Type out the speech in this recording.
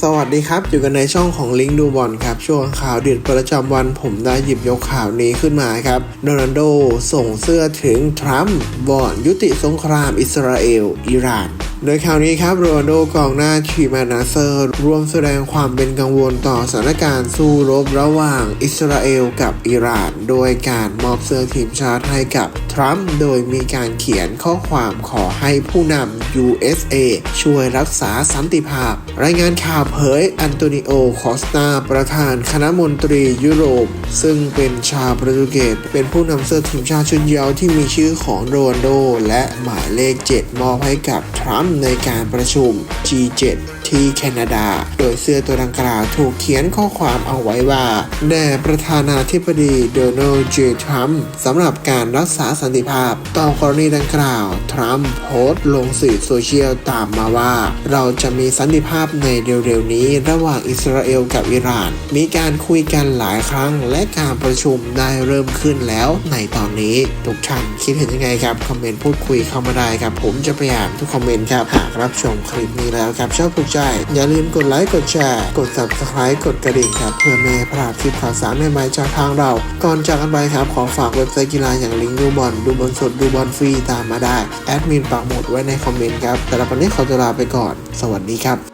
สวัสดีครับ อยู่กันในช่องของลิงก์ดูบอลครับ ช่วงข่าวเด็ดประจำวันผมได้หยิบยกข่าวนี้ขึ้นมาครับโรนัลโดส่งเสื้อถึงทรัมป์บอนยุติสงครามอิสราเอล อิหร่านโดยข่าวนี้ครับโรนัลโดกองหน้าทีมานาเซอร์ร่วมแสดงความเป็นกังวลต่อสถานการณ์สู้รบระหว่างอิสราเอลกับอิหร่าน โดยการมอบเสื้อทีมชาติให้กับ ทรัมป์โดยมีการเขียนข้อความขอให้ผู้นำ USA ช่วยรักษาสันติภาพ รายงานข่าวเผยอันโตนิโอ คอสตา ประธานคณะมนตรียุโรป ซึ่งเป็นชาวโปรตุเกสเป็นผู้นำเสื้อทีมชาติชุดเยาวที่มีชื่อของโรนโด และหมายเลข 7 มอบให้กับทรัมป์ในการประชุม G7 ที่แคนาดา โดยเสื้อตัวดังกล่าวถูกเขียนข้อความเอาไว้ว่าแด่ประธานาธิบดีโดนัลด์เจทรัมป์สำหรับการรักษาสันติภาพ ต่อกรณีดังกล่าว ทรัมป์โพสต์ลงสื่อโซเชียลตามมาว่า เราจะมีสันติภาพในเร็วๆนี้ ระหว่างอิสราเอลกับอิหร่าน มีการคุยกันหลายครั้ง และการประชุมได้เริ่มขึ้นแล้วในตอนนี้ ทุกท่านคิดเห็นยังไงครับ คอมเมนต์พูดคุยเข้ามาได้ครับ ผมจะพยายามทุกคอมเมนต์ครับ หากรับชมคลิปนี้แล้วครับชอบถูกใจอย่าลืมกดไลค์กดแชร์ กด subscribe กดกระดิ่งครับ เพื่อไม่ให้พลาดคลิปข่าวสารใหม่ๆจากทางเรา ก่อนจากกันไปครับ ขอฝากเว็บไซต์กีฬาอย่างลิงก์ดูบอลดูบอลสดดูบอลฟรีตามมาได้ แอดมินปักหมุดไว้ในคอมเมนต์ครับแต่ละวันนี้ขอตัวลาไปก่อน สวัสดีครับ